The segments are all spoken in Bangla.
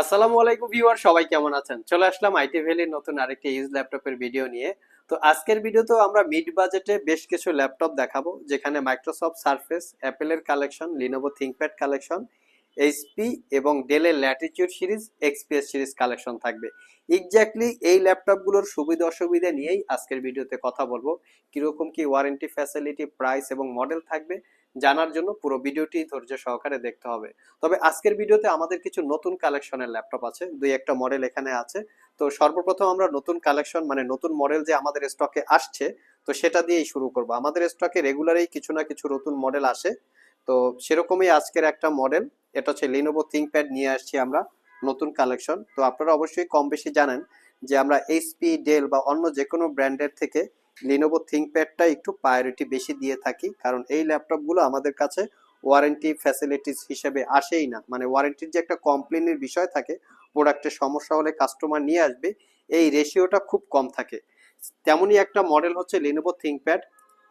আসসালামু আলাইকুম ভিউয়ার, সবাই কেমন আছেন? চলে আসলাম আইটি ভ্যালির নতুন আরেকটি ইউজ ল্যাপটপের ভিডিও নিয়ে। তো আজকের ভিডিওতে আমরা মিড বাজেটে বেশ কিছু ল্যাপটপ দেখাবো, যেখানে মাইক্রোসফট সার্ফেস অ্যাপেলের collection Lenovo ThinkPad collection HP এবং ডেলের Latitude series XPS series collection থাকবে। এক্স্যাক্টলি এই ল্যাপটপগুলোর সুবিধা অসুবিধা নিয়েই আজকের ভিডিওতে কথা বলব। কীরকম কি ওয়ারেন্টি ফ্যাসিলিটি প্রাইস এবং মডেল থাকবে জানার জন্য পুরো ভিডিওটি ধৈর্য সহকারে দেখতে হবে। তবে আজকের ভিডিওতে আমাদের কিছু নতুন কালেকশনের ল্যাপটপ আছে। দুই একটা মডেল এখানে আছে। তো সর্বপ্রথম আমরা নতুন কালেকশন মানে নতুন মডেল যে আমাদের স্টকে আসছে, তো সেটা দিয়েই শুরু করব। আমাদের স্টকে রেগুলারই কিছু না কিছু নতুন মডেল আসে। তো সেরকমই আজকের একটা মডেল এটা হচ্ছে লিনোভো থিংকপ্যাড নিয়ে আসছি আমরা, নতুন কালেকশন তো আপনারা অবশ্যই কম বেশি জানেন যে আমরা এইচপি ডেল বা অন্য যে কোনো ব্র্যান্ডের থেকে লিনোভো থিংকপ্যাডটা একটু প্রায়োরিটি বেশি দিয়ে থাকি। কারণ এই ল্যাপটপগুলো আমাদের কাছে ওয়ারেন্টি ফ্যাসিলিটিস হিসেবে আসেই না। মানে ওয়ারেন্টির যে একটা কমপ্লেনের বিষয় থাকে প্রোডাক্টের সমস্যা হলে কাস্টমার নিয়ে আসবে, এই রেশিওটা খুব কম থাকে। তেমনই একটা মডেল হচ্ছে Lenovo ThinkPad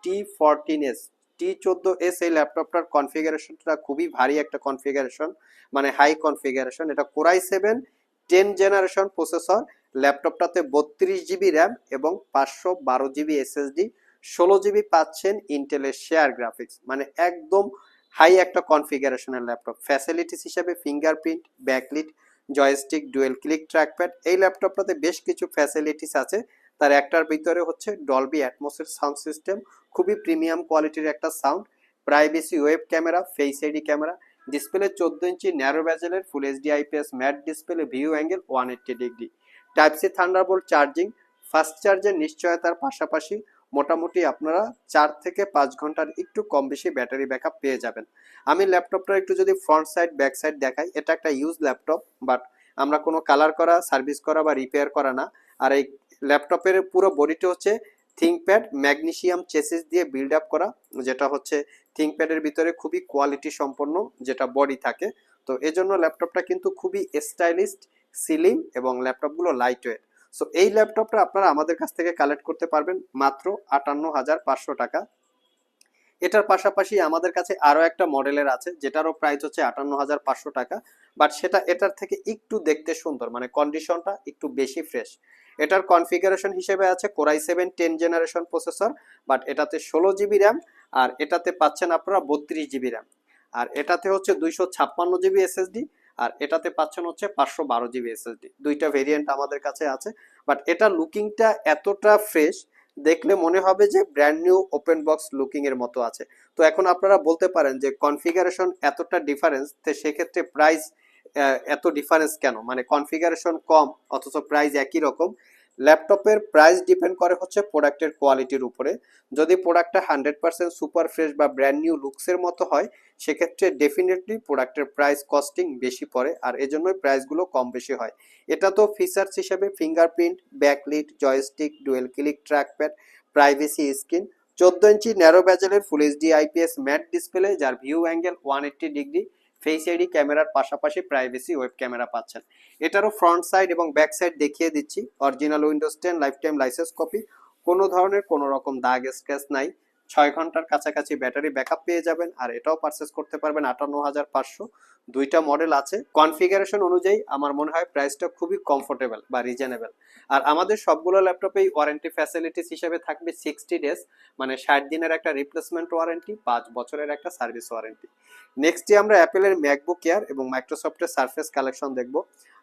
T fourteen S T চোদ্দ এস এই ল্যাপটপটার কনফিগারেশনটা খুবই ভারী একটা কনফিগারেশন মানে হাই কনফিগারেশন এটা core i seven ten generation processor ল্যাপটপটাতে বত্রিশ জিবি র্যাম এবং পাঁচশো বারো জিবি এসএসডি ষোলো জিবি পাচ্ছেন ইন্টেলের শেয়ার গ্রাফিক্স মানে একদম হাই একটা কনফিগারেশনের ল্যাপটপ ফ্যাসিলিটিস হিসেবে fingerprint backlit joystick dual click trackpad এই ল্যাপটপটাতে বেশ কিছু ফ্যাসিলিটিস আছে। তার একটার ভিতরে হচ্ছে ডলবি অ্যাটমসের সাউন্ড সিস্টেম খুবই প্রিমিয়াম কোয়ালিটির একটা sound privacy web camera face ID camera display চোদ্দ inch narrow ব্যাজেলের full HD IPS matte display view angle one eighty degree type C Thunderbolt charging fast চার্জের নিশ্চয়তার পাশাপাশি মোটামুটি আপনারা চার থেকে পাঁচ ঘণ্টার একটু কম বেশি ব্যাটারি ব্যাকআপ পেয়ে যাবেন। আমি ল্যাপটপটা একটু যদি ফ্রন্ট সাইড ব্যাক সাইড দেখাই, এটা একটা ইউজ ল্যাপটপ বাট আমরা কোনো কালার করা সার্ভিস করা বা রিপেয়ার করা না। আর এই ল্যাপটপের পুরো বডিটা হচ্ছে থিংকপ্যাড ম্যাগনেশিয়াম চেসিস দিয়ে বিল্ড আপ করা, যেটা হচ্ছে থিংকপ্যাডের ভিতরে খুবই কোয়ালিটি সম্পন্ন যেটা বডি থাকে। তো এজন্য ল্যাপটপটা কিন্তু খুবই স্টাইলিস্ট সিলিং এবং ল্যাপটপগুলো লাইট ওয়েট সো এই ল্যাপটপটা আপনারা আমাদের কাছ থেকে কালেক্ট করতে পারবেন মাত্র আটান্ন হাজার পাঁচশো টাকা। এটার পাশাপাশি আমাদের কাছে আরও একটা মডেলের আছে, যেটারও প্রাইস হচ্ছে আটান্ন হাজার পাঁচশো টাকা বাট সেটা এটার থেকে একটু দেখতে সুন্দর মানে কন্ডিশনটা একটু বেশি ফ্রেশ এটার কনফিগারেশন হিসেবে আছে core i seven ten generation processor but এটাতে ষোলো জিবি র্যাম আর এটাতে পাচ্ছেন আপনারা বত্রিশ জিবি র্যাম আর এটাতে হচ্ছে দুইশো ছাপ্পান্ন জিবি এসএসডি আর এটাতে পাচ্ছেন হচ্ছে পাঁচশো বারো জিবি এসএসডি দুইটা ভেরিয়েন্ট আমাদের কাছে আছে বাট এটা লুকিংটা এতটা ফ্রেশ দেখলে মনে হবে যে brand new open box looking এর মতো আছে। তো এখন আপনারা বলতে পারেন যে কনফিগারেশন এতটা ডিফারেন্স তো সেক্ষেত্রে প্রাইস এত ডিফারেন্স কেন? মানে কনফিগারেশন কম, অথচ প্রাইস একই রকম ল্যাপটপের প্রাইস ডিপেন্ড করে হচ্ছে প্রোডাক্টের কোয়ালিটির উপরে। যদি প্রোডাক্টটা হান্ড্রেড পার্সেন্ট সুপার ফ্রেশ বা ব্র্যান্ড নিউ লুকসের মতো হয়, সেক্ষেত্রে ডেফিনেটলি প্রোডাক্টের প্রাইস কস্টিং বেশি পড়ে আর এজন্যই প্রাইসগুলো কম বেশি হয়। এটা তো ফিচার্স হিসেবে fingerprint, backlit, joystick, dual click, trackpad, privacy screen, চোদ্দ inch narrow ব্যাজেলের full HD IPS matte display যার view angle one eighty degree face ID ক্যামেরার পাশাপাশি প্রাইভেসি ওয়েব ক্যামেরা পাচ্ছেন। এটারও ফ্রন্ট সাইড এবং ব্যাক সাইড দেখিয়ে দিচ্ছি। Original Windows ten lifetime licence copy কোনো ধরনের কোনো রকম দাগ স্ক্র্যাচ নাই। ছয় ঘণ্টার কাছাকাছি ব্যাটারি ব্যাকআপ পেয়ে যাবেন আর এটাও পারচেস করতে পারবেন আটান্ন হাজার পাঁচশো। দুইটা মডেল আছে। কনফিগারেশন অনুযায়ী আমার মনে হয় প্রাইসটা খুবই কমফোর্টেবল বা রিজনেবল আর আমাদের সবগুলো ল্যাপটপেই ওয়ারেন্টি ফ্যাসিলিটিস হিসেবে থাকবে সিক্সটি ডেজ মানে ষাট দিনের একটা রিপ্লেসমেন্ট ওয়ারেন্টি পাঁচ বছরের একটা সার্ভিস ওয়ারেন্টি নেক্সটে আমরা অ্যাপেলের ম্যাকবুক এয়ার এবং মাইক্রোসফটের সার্ফেস কালেকশন দেখব।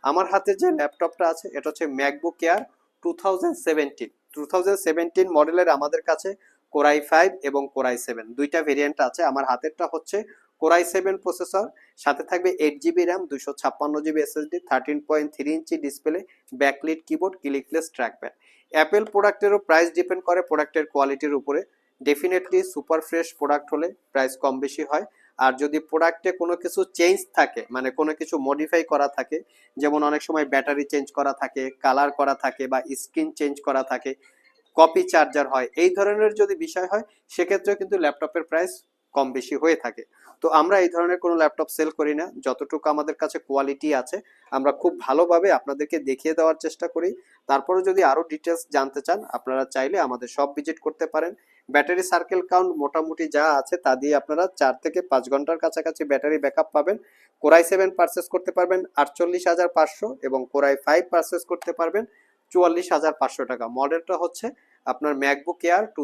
আমার হাতে যে ল্যাপটপটা আছে, এটা হচ্ছে MacBook Air two thousand seventeen two thousand seventeen মডেলের আমাদের কাছে কোরাই ফাইভ এবং কোরাই সেভেন। দুইটা ভেরিয়েন্ট আছে। আমার হাতেরটা হচ্ছে কোরাই সেভেন প্রসেসর সাথে থাকবে এইট জিবি র্যাম দুশো ছাপ্পান্ন GB SSD thirteen point three inch display backlit keyboard clickless trackpad Apple প্রোডাক্টেরও price depend করে প্রোডাক্টের কোয়ালিটির উপরে। ডেফিনেটলি সুপার ফ্রেশ প্রোডাক্ট হলে প্রাইস কম বেশি হয়। আর যদি প্রোডাক্টে কোনো কিছু চেঞ্জ থাকে মানে কোনো কিছু মডিফাই করা থাকে, যেমন অনেক সময় ব্যাটারি চেঞ্জ করা থাকে কালার করা থাকে বা স্ক্রিন চেঞ্জ করা থাকে কপি চার্জার হয়। এই ধরনের যদি বিষয় হয় সেক্ষেত্রে কিন্তু ল্যাপটপের প্রাইস কম বেশি হয়ে থাকে। তো আমরা এই ধরনের কোনো ল্যাপটপ সেল করি না। যতটুকু আমাদের কাছে কোয়ালিটি আছে, আমরা খুব ভালোভাবে আপনাদেরকে দেখিয়ে দেওয়ার চেষ্টা করি। তারপরে যদি আরও ডিটেলস জানতে চান, আপনারা চাইলে আমাদের সব ভিজিট করতে পারেন। ব্যাটারি সার্কেল কাউন্ট মোটামুটি যা আছে, তা দিয়ে আপনারা চার থেকে পাঁচ ঘণ্টার কাছাকাছি ব্যাটারি ব্যাকআপ পাবেন। কোরাই সেভেন পারচেস করতে পারবেন আটচল্লিশ হাজার পাঁচশো এবং কোরাই ফাইভ পারচেস করতে পারবেন চুয়াল্লিশ হাজার পাঁচশো টাকা। মডেলটা হচ্ছে আপনার ম্যাকবুক এয়ার টু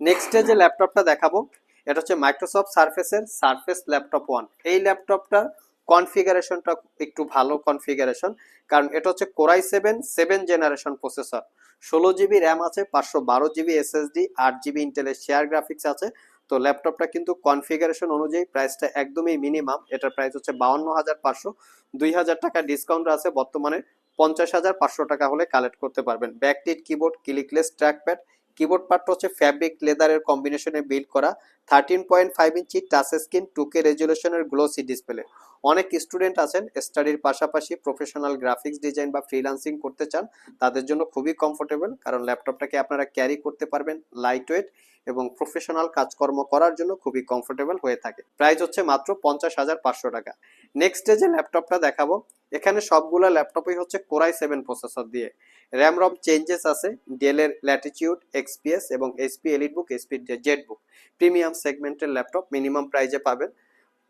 নেক্সটে যে ল্যাপটপটা দেখাবো, এটা হচ্ছে মাইক্রোসফট সার্ফেসের সার্ফেস ল্যাপটপ ওয়ান এই ল্যাপটপটার কনফিগারেশনটা একটু ভালো কনফিগারেশন কারণ এটা হচ্ছে core i seven seven generation processor ষোলো জিবি র্যাম আছে, পাঁচশো বারো জিবি এসএসডি আট জিবি ইন্টেলের শেয়ার গ্রাফিক্স আছে। তো ল্যাপটপটা কিন্তু কনফিগারেশন অনুযায়ী প্রাইসটা একদমই মিনিমাম এটার প্রাইস হচ্ছে বাউন্ন হাজার পাঁচশো। দুই হাজার টাকা ডিসকাউন্ট আছে বর্তমানে। পঞ্চাশ হাজার পাঁচশো টাকা হলে কালেক্ট করতে পারবেন। Backlit keyboard clickless trackpad keyboard পার্টটা হচ্ছে ফ্যাব্রিক লেদারের কম্বিনেশনে বিল্ড করা। Thirteen point five inch touch screen two K রেজুলেশনের glossy display অনেক স্টুডেন্ট আছেন স্টাডির পাশাপাশি প্রফেশনাল গ্রাফিক্স ডিজাইন বা ফ্রিলান্সিং করতে চান, তাদের জন্য খুবই কমফোর্টেবল কারণ ল্যাপটপটাকে আপনারা ক্যারি করতে পারবেন লাইট ওয়েট এবং প্রফেশনাল কাজকর্ম করার জন্য খুবই কমফোর্টেবল হয়ে থাকে। প্রাইস হচ্ছে মাত্র পঞ্চাশ হাজার পাঁচশো টাকা। নেক্সট যে ল্যাপটপটা দেখাবো, এখানে সবগুলো ল্যাপটপই হচ্ছে কোরাই সেভেন প্রসেসর দিয়ে। র্যাম রম চেঞ্জেস আছে ডেলের ল্যাটিটিউড এক্সপিএস এবং HP Elite book HP Z book premium সেগমেন্টের ল্যাপটপ মিনিমাম প্রাইজে পাবেন।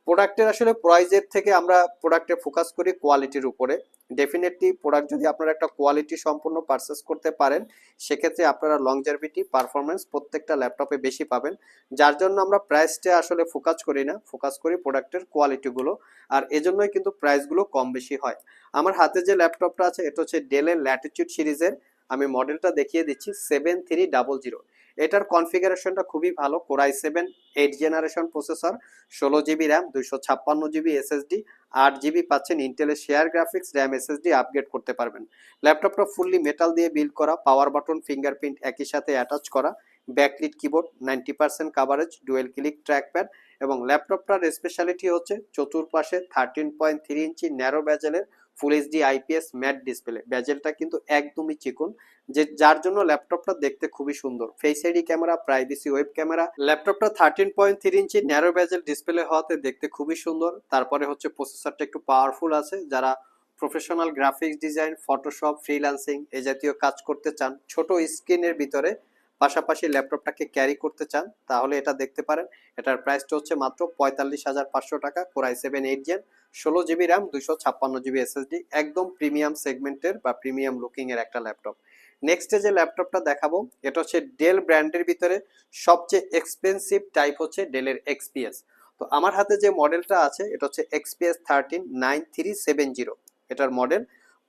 প্রোডাক্টের আসলে প্রাইজের থেকে আমরা প্রোডাক্টে ফোকাস করি কোয়ালিটির উপরে। ডেফিনেটলি প্রোডাক্ট যদি আপনারা একটা কোয়ালিটি সম্পূর্ণ পারচেস করতে পারেন, সেক্ষেত্রে আপনারা লংজারভিটি পারফরমেন্স প্রত্যেকটা ল্যাপটপে বেশি পাবেন। যার জন্য আমরা প্রাইসটা আসলে ফোকাস করি না ফোকাস করি প্রোডাক্টের কোয়ালিটিগুলো আর এজন্যই কিন্তু প্রাইসগুলো কম বেশি হয়। আমার হাতে যে ল্যাপটপটা আছে, এটা হচ্ছে ডেলের ল্যাটিটিউড সিরিজের। আমি মডেলটা দেখিয়ে দিচ্ছি সেভেন থ্রি ডাবল জিরো এটার কনফিগারেশনটা খুবই ভালো core i seven eight generation processor ষোলো জিবি র্যাম দুইশো ছাপ্পান্ন জিবি এসএসডি আট জিবি পাচ্ছেন ইন্টেলের share graphics RAM SSD upgrade করতে পারবেন। ল্যাপটপটা ফুললি মেটাল দিয়ে বিল্ড করা পাওয়ার বাটন ফিঙ্গারপ্রিন্ট একই সাথে অ্যাটাচ করা backlit keyboard ninety percent coverage dual click trackpad এবং ল্যাপটপটার স্পেশালিটি হচ্ছে চতুর্পাশে thirteen point three inch narrow ব্যাজেলের full HD IPS matte display ব্যাজেলটা কিন্তু একদমই চিকুন। যে, যার জন্য ল্যাপটপটা দেখতে খুবই সুন্দর। Face ID camera privacy web camera ল্যাপটপটা thirteen point three inch narrow bezel display হওয়াতে দেখতে খুবই সুন্দর। তারপরে হচ্ছে প্রসেসরটা একটু পাওয়ারফুল আছে। যারা professional graphics design Photoshop freelancing এ জাতীয় কাজ করতে চান, ছোট স্ক্রিনের ভিতরে পাশাপাশি ল্যাপটপটাকে ক্যারি করতে চান, তাহলে এটা দেখতে পারেন। এটার প্রাইসটা হচ্ছে মাত্র পঁয়তাল্লিশ হাজার পাঁচশো টাকা, core i seven eight gen, ষোলো জিবি র্যাম, দুইশো ছাপ্পান্ন জিবি এসএসডি, একদম প্রিমিয়াম সেগমেন্টের বা প্রিমিয়াম লুকিং এর একটা ল্যাপটপ। নেক্সটে যে ল্যাপটপটা দেখাবো, এটা হচ্ছে ডেল ব্র্যান্ডের ভিতরে সবচেয়ে এক্সপেন্সিভ টাইপ হচ্ছে ডেলের এক্সপিএস তো আমার হাতে যে মডেলটা আছে, এটা হচ্ছে XPS thirteen nine three seven zero এটার মডেল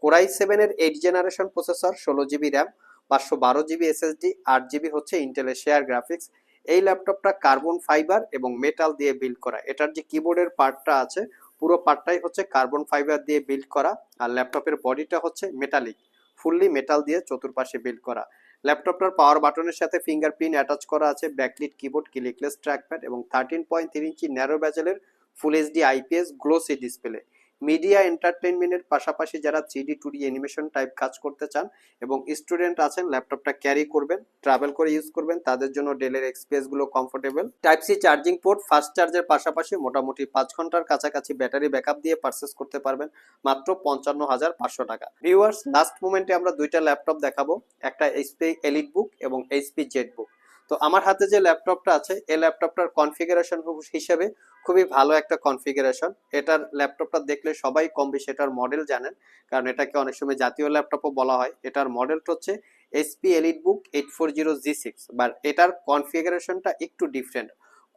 কোরাই সেভেনের এইট জেনারেশন প্রসেসর, ষোলো জিবি র্যাম পাঁচশো বারো জিবি এসএসডি আট জিবি হচ্ছে ইন্টেলের শেয়ার গ্রাফিক্স এই ল্যাপটপটা কার্বন ফাইবার এবং মেটাল দিয়ে বিল্ড করা। এটার যে কিবোর্ডের পার্টটা আছে, পুরো পার্টটাই হচ্ছে কার্বন ফাইবার দিয়ে বিল্ড করা। আর ল্যাপটপের বডিটা হচ্ছে মেটালিক ফুললি মেটাল দিয়ে চতুর্পাশে বিল্ড করা। ল্যাপটপটার পাওয়ার বাটনের সাথে ফিঙ্গারপ্রিন্ট অ্যাটাচ করা আছে ব্যাকলিট কিবোর্ড ক্লিকলেস ট্র্যাকপ্যাড এবং thirteen point three inch narrow ব্যাজেলের full HD IPS glossy display media এন্টারটেনমেন্টের পাশাপাশি যারা three two D animation type কাজ করতে চান এবং স্টুডেন্ট আছেন, ল্যাপটপটা ক্যারি করবেন, ট্রাভেল করে ইউজ করবেন, তাদের জন্য ডেলের এক্সপিএসগুলো comfortable type C charging port fast চার্জের পাশাপাশি মোটামুটি পাঁচ ঘণ্টার কাছাকাছি ব্যাটারি ব্যাকআপ দিয়ে পারচেস করতে পারবেন মাত্র পঞ্চান্ন হাজার পাঁচশো টাকা। ভিউয়ার্স লাস্ট মোমেন্টে আমরা দুইটা ল্যাপটপ দেখাবো, একটা এইচপি এলিট বুক এবং এইচপি জেড বুক তো আমার হাতে যে ল্যাপটপটা আছে, এই ল্যাপটপটার কনফিগারেশন হিসেবে খুবই ভালো একটা কনফিগারেশন এটার ল্যাপটপটা দেখলে সবাই কম বেশি এটার মডেল জানেন, কারণ এটাকে অনেক সময় জাতীয় ল্যাপটপও বলা হয়। এটার মডেলটা হচ্ছে HP Elite book eight four zero G six but এটার কনফিগারেশনটা একটু ডিফারেন্ট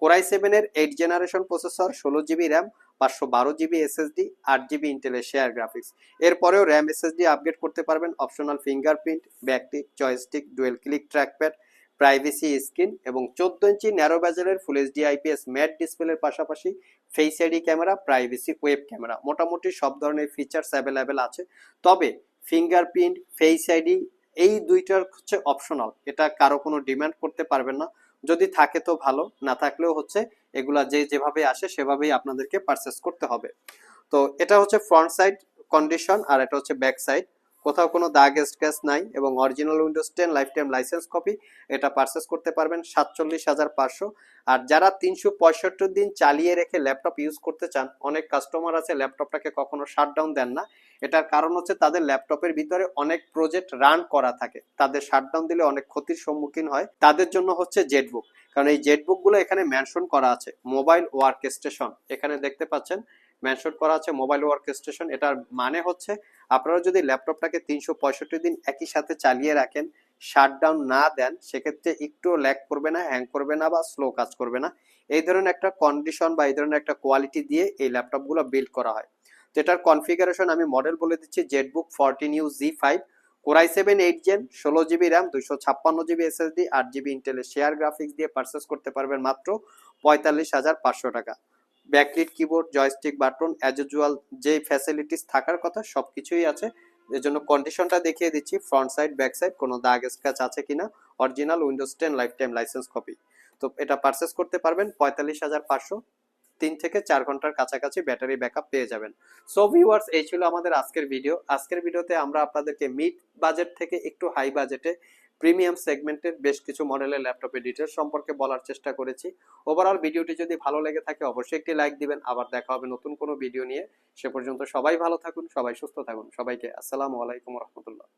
কোরাই সেভেনের এইট জেনারেশন প্রসেসর ষোলো জিবি র্যাম পাঁচশো বারো জিবি এসএসডি আট জিবি ইন্টেলের শেয়ার গ্রাফিক্স এরপরেও র্যাম এসএসডি আপগ্রেড করতে পারবেন optional fingerprint backlit joystick dual click trackpad privacy screen এবং চোদ্দ ইঞ্চি ন্যারো ব্যাজেলের ফুল এইচডি আইপিএস ম্যাট ডিসপ্লের পাশাপাশি face ID camera privacy web camera মোটামুটি সব ধরনের ফিচার্স অ্যাভেলেবেল আছে। তবে ফিঙ্গারপ্রিন্ট ফেস আইডি এই দুইটার হচ্ছে অপশনাল এটা কারও কোনো ডিমান্ড করতে পারবেন না। যদি থাকে তো ভালো, না থাকলেও হচ্ছে এগুলা যে যেভাবে আসে সেভাবেই আপনাদেরকে পারচেস করতে হবে। তো এটা হচ্ছে ফ্রন্ট সাইড কন্ডিশন আর এটা হচ্ছে ব্যাক সাইড কোথাও কোনো দাগ, স্ক্র্যাচ নাই এবং original Windows ten lifetime licence copy এটা পারচেস করতে পারবেন সাতচল্লিশ হাজার পাঁচশো। আর যারা তিনশো পঁয়ষট্টি দিন চালিয়ে রেখে ল্যাপটপ ইউজ করতে চান, অনেক কাস্টমার আছে ল্যাপটপটাকে কখনো শাটডাউন দেন না। এটার কারণ হচ্ছে তাদের ল্যাপটপের ভিতরে অনেক প্রজেক্ট রান করা থাকে। তাদের শাটডাউন দিলে অনেক ক্ষতির সম্মুখীন হয়। তাদের জন্য হচ্ছে জেটবুক কারণ এই জেটবুকগুলো এখানে মেনশন করা আছে মোবাইল ওয়ার্ক স্টেশন এখানে দেখতে পাচ্ছেন মেনশন করা আছে মোবাইল ওয়ার্ক স্টেশন এটার মানে হচ্ছে আপনারা যদি ল্যাপটপটাকে তিনশো পঁয়ষট্টি দিন একই সাথে চালিয়ে রাখেন শাটডাউন না দেন, সেক্ষেত্রে একটু ল্যাক করবে না হ্যাং করবে না বা স্লো কাজ করবে না। এই ধরনের একটা কন্ডিশন বা এই ধরনের একটা কোয়ালিটি দিয়ে এই ল্যাপটপগুলো বিল্ড করা হয়। যেটার কনফিগারেশন আমি মডেল বলে দিচ্ছি ZBook fourteen U G five core i seven eight gen ষোলো জিবি র্যাম দুইশো ছাপ্পান্ন জিবি এসএসডি আট জিবি ইন্টেলের শেয়ার গ্রাফিক্স দিয়ে পারচেস করতে পারবেন মাত্র পঁয়তাল্লিশ হাজার পাঁচশো টাকা। Backlit, keyboard, joystick button as usual যে ফ্যাসিলিটিস থাকার কথা সব কিছুই আছে। এর জন্য কন্ডিশনটা দেখিয়ে দিচ্ছি ফ্রন্ট সাইড ব্যাক সাইড কোনো দাগ স্ক্র্যাচ আছে কিনা original Windows ten lifetime licence copy তো এটা পারচেস করতে পারবেন, পঁয়তাল্লিশ হাজার পাঁচশো, তিন থেকে চার ঘণ্টার কাছাকাছি ব্যাটারি ব্যাকআপ পেয়ে যাবেন। সো ভিউয়ার্স এই ছিল আমাদের আজকের ভিডিও আজকের ভিডিওতে আমরা আপনাদেরকে মিড বাজেট থেকে একটু হাই বাজেটে প্রিমিয়াম সেগমেন্টের বেশ কিছু মডেলের ল্যাপটপ এডিটার সম্পর্কে বলার চেষ্টা করেছি। ওভারঅল ভিডিওটি যদি ভালো লেগে থাকে, অবশ্যই একটি লাইক দিবেন। আবার দেখা হবে নতুন কোনো ভিডিও নিয়ে। সে পর্যন্ত সবাই ভালো থাকুন, সবাই সুস্থ থাকুন। সবাইকে আসসালামু আলাইকুম রহমতুল্লাহ।